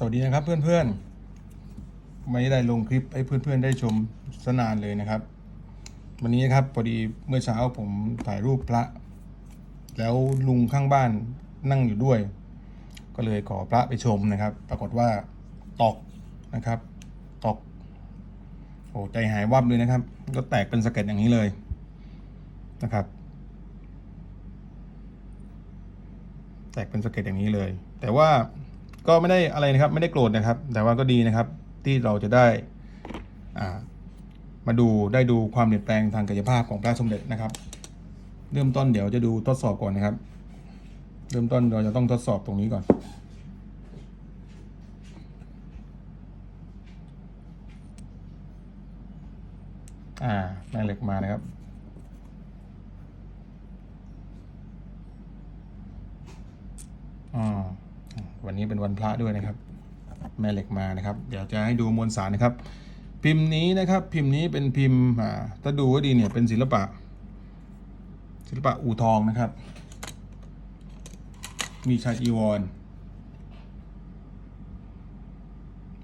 สวัสดีนะครับเพื่อนๆไม่ได้ลงคลิปให้เพื่อนๆได้ชมสนานเลยนะครับ วันนี้ครับพอดีเมื่อเช้าผมถ่ายรูปพระ แล้วลุงข้างบ้านนั่งอยู่ด้วย ก็เลยขอพระไปชมนะครับ ปรากฏว่าตกนะครับตกโอ้ใจหายวับเลยนะครับ ก็แตกเป็นสะเก็ดอย่างนี้เลยนะครับ แตกเป็นสะเก็ดอย่างนี้เลย แต่ว่า ก็ไม่ได้อะไรนะครับ ไม่ได้โกรธนะครับ แต่ว่าก็ดีนะครับที่เราจะได้มาดูได้ดูความเปลี่ยนแปลงทางกายภาพของพระสมเด็จนะครับ เริ่มต้นเดี๋ยวจะดูทดสอบก่อนนะครับ เริ่มต้นเราจะต้องทดสอบตรงนี้ก่อนอ่าแม่เหล็กมานะครับ อ่า วันนี้เป็นวันพระด้วยนะครับ แม่เหล็กมานะครับ เดี๋ยวจะให้ดูมวลสารนะครับ พิมพ์นี้นะครับ พิมพ์นี้เป็นพิมพ์ถ้าดูก็ดีเนี่ยเป็นศิลปะ ศิลปะอู่ทองนะครับ มีชายจีวร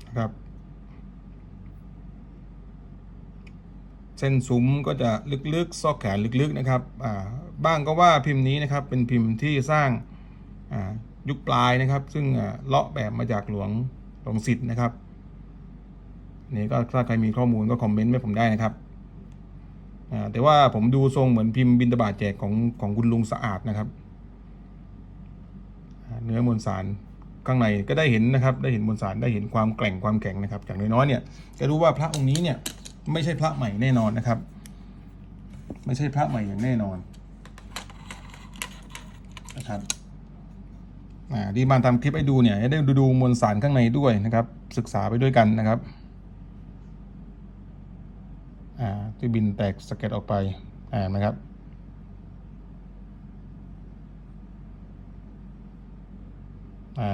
นะครับ เส้นซุ้มก็จะลึกๆ ซอกแขนลึกๆนะครับบ้างก็ว่าพิมพ์นี้นะครับเป็นพิมพ์ที่สร้างา ยุคปลายนะครับ ซึ่งเลาะแบบมาจากหลวงหลวงสิทธิ์นะครับนี่ก็ถ้าใครมีข้อมูลก็คอมเมนต์ให้ผมได้นะครับแต่ว่าผมดูทรงเหมือนพิมพ์บินตบาทแจกของของคุณลุงสะอาดนะครับ เนื้อมวลสารข้างในก็ได้เห็นนะครับ ได้เห็นมวลสารได้เห็นความแกร่งความแข็งนะครับอย่างน้อยๆเนี่ยจะรู้ว่าพระองค์นี้เนี่ยไม่ใช่พระใหม่แน่นอนนะครับ ไม่ใช่พระใหม่อย่างแน่นอนนะครับ ดีมานทำคลิปให้ดูเนี่ยให้ได้ดูดูมวลสารข้างในด้วยนะครับ ศึกษาไปด้วยกันนะครับที่บินแตกสะเก็ดออกไปอ่านะครับ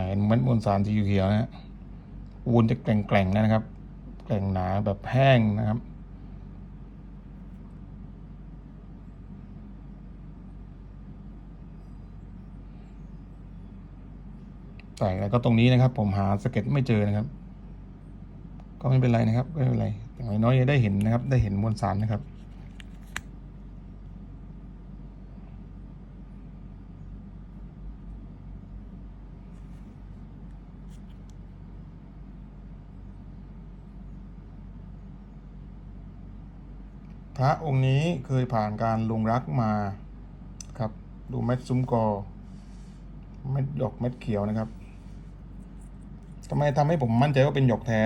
เห็นเมือนมวลสารสีเขียวนะฮะอูนจะแกร่งๆนะครับ แกร่งหนาแบบแห้งนะครับ แต่แล้วก็ตรงนี้นะครับ ผมหาสเก็ตไม่เจอนะครับ ก็ไม่เป็นไรนะครับไม่เป็นไรอย่างน้อยได้เห็นนะครับ ได้เห็นมวลสารนะครับพระองค์นี้เคยผ่านการลงรักมาครับ ดูเม็ดซุ้มกอเม็ดหยกเม็ดเขียวนะครับ ทำไมทำให้ผมมั่นใจว่าเป็นหยกแท้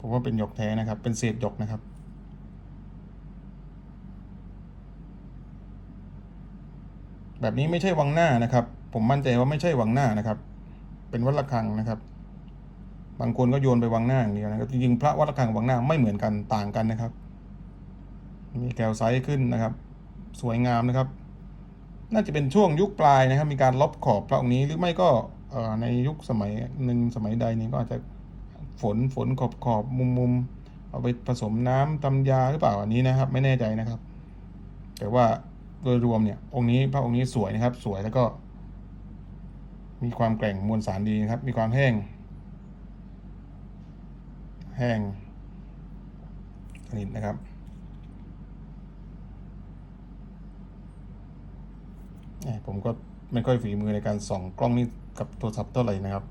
ผมว่าเป็นหยกแท้นะครับ เป็นเศษหยกนะครับ แบบนี้ไม่ใช่วังหน้านะครับ ผมมั่นใจว่าไม่ใช่วังหน้านะครับ เป็นวัดระฆังนะครับ บางคนก็โยนไปวังหน้าอย่างเดียวนะครับ จริงๆพระวัดระฆังวังหน้าไม่เหมือนกันต่างกันนะครับ มีแกวไซส์ขึ้นนะครับ สวยงามนะครับ น่าจะเป็นช่วงยุคปลายนะครับ มีการลบขอบพระองค์นี้หรือไม่ก็ในยุคสมัยหนึ่งสมัยใดนี้ก็อาจจะฝนฝนขอบขอบมุมมุมเอาไปผสมน้ำตำยาหรือเปล่าอันนี้นะครับ ไม่แน่ใจนะครับ แต่ว่าโดยรวมเนี่ย องค์นี้พระองค์นี้สวยนะครับ สวยแล้วก็ มีความแกร่งมวลสารดีนะครับ มีความแห้ง แห้งสนิทนะครับ เนี่ย ผมก็ไม่ค่อยฝีมือในการส่องกล้องนี้กับโทรศัพท์เท่าไหร่นะครับ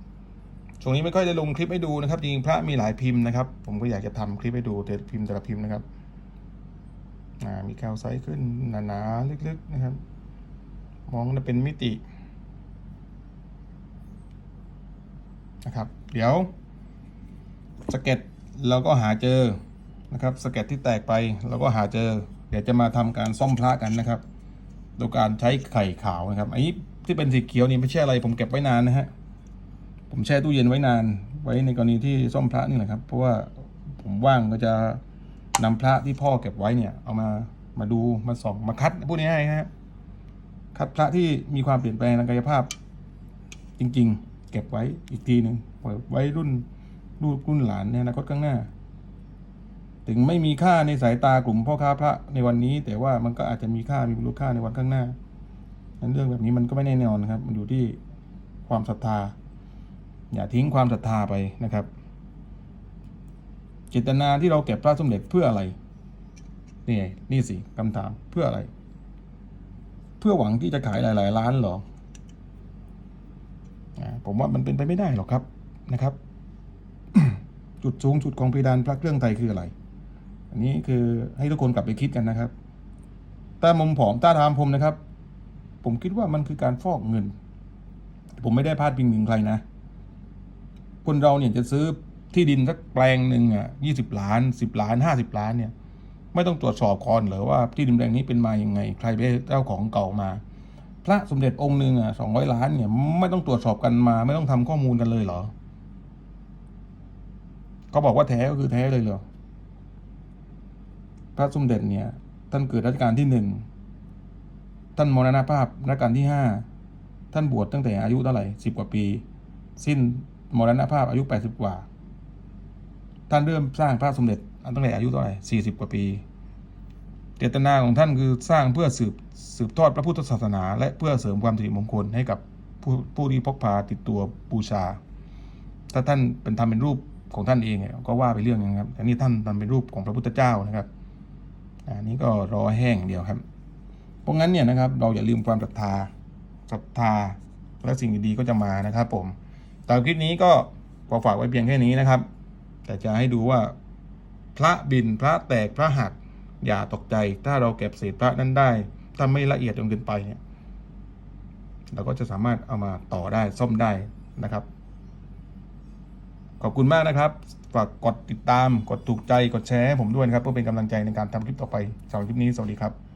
ช่วงนี้ไม่ค่อยได้ลงคลิปให้ดูนะครับจริงพระมีหลายพิมพ์นะครับ ผมก็อยากจะทำคลิปให้ดูแต่พิมพ์แต่ละพิมพ์นะครับมีแคลไซต์ขึ้นหนาๆลึกๆนะครับ มองจะเป็นมิตินะครับ เดี๋ยวสเก็ตเราก็หาเจอนะครับสเก็ตที่แตกไปเราก็หาเจอ เดี๋ยวจะมาทำการซ่อมพระกันนะครับ โดยการใช้ไข่ขาวนะครับอันนี้ที่เป็นสีเขียวนี่ไม่ใช่อะไร ผมเก็บไว้นานนะฮะผมแช่ตู้เย็นไว้นาน ไว้ในกรณีที่ซ่อมพระนี่แหละครับ เพราะว่าผมว่างก็จะนำพระที่พ่อเก็บไว้เนี่ย เอามามาดูมาส่องมาคัดพูดง่ายๆฮะคัดพระที่มีความเปลี่ยนแปลงทางกายภาพ จริง ๆ เก็บไว้อีกทีหนึ่งไว้รุ่นลูกรุ่นหลานในอนาคตข้างหน้า ถึงไม่มีค่าในสายตากลุ่มพ่อค้าพระในวันนี้ แต่ว่ามันก็อาจจะมีค่ามีมูลค่าในวันข้างหน้านั้นเรื่องแบบนี้มันก็ไม่แน่นอนนะครับ มันอยู่ที่ความศรัทธา อย่าทิ้งความศรัทธาไปนะครับ เจตนาที่เราเก็บพระสมเด็จเพื่ออะไรนี่นี่สิคำถามเพื่ออะไร เพื่อหวังที่จะขายหลาย ๆ ล้านหรอผมว่ามันเป็นไปไม่ได้หรอกครับนะครับ จุดสูงสุดของเพดานพระเครื่องไทยคืออะไร อันนี้คือให้ทุกคนกลับไปคิดกันนะครับถ้ามุมผอมต้าทามผมนะครับ ผมคิดว่ามันคือการฟอกเงิน ผมไม่ได้พาดพิงถึงใครนะ คนเราเนี่ยจะซื้อที่ดินสักแปลงหนึ่งอะยี่สิบล้านสิบล้านห้าสิบล้านเนี่ย ไม่ต้องตรวจสอบก่อนหรือว่าที่ดินแปลงนี้เป็นมาอย่างไง ใครไปนเจ้าของเก่ามา พระสมเด็จองค์หนึ่งอะสองร้อยล้านเนี่ยไม่ต้องตรวจสอบกันมา ไม่ต้องทำข้อมูลกันเลยเหรอ ก็บอกว่าแท้ก็คือแท้เลยเหรอ ระสมเด็จเนี่ย ท่านเกิดรัชกาลที่หนึ่งท่านมรณภาพรัชกาลที่ห้าท่านบวชตั้งแต่อายุเท่าไหร่สิบกว่าปี สิ้นมรณภาพอายุแปดสิบกว่า ท่านเริ่มสร้างพระสมเด็จตั้งแต่อายุเท่าไหร่สี่สิบกว่าปี เจตนาของท่านคือสร้างเพื่อสืบสืบทอดพระพุทธศาสนา และเพื่อเสริมความสิริมงคลให้กับผู้ผู้ที่พกพาติดตัวบูชา ถ้าท่านเป็นทำเป็นรูปของท่านเองก็ว่าไปเรื่องนึงครับแต่นี่ท่านทำเป็นรูปของพระพุทธเจ้านะครับ อันนี้ก็รอแห้งเดียวครับ เพราะงั้นเนี่ยนะครับเราอย่าลืมความศรัทธาศรัทธาและสิ่งดีๆก็จะมานะครับ ผมแต่คลิปนี้ก็ขอฝากไว้เพียงแค่นี้นะครับ แต่จะให้ดูว่า พระบินพระแตกพระหักอย่าตกใจ ถ้าเราเก็บเศษพระนั้นได้ ถ้าไม่ละเอียดจนเกินไปเนี่ย เราก็จะสามารถเอามาต่อได้ซ่อมได้นะครับ ขอบคุณมากนะครับ ฝากกดติดตาม กดถูกใจ กดแชร์ให้ผมด้วยนะครับ เพื่อเป็นกำลังใจในการทำคลิปต่อไปสำหรับคลิปนี้ สวัสดีครับ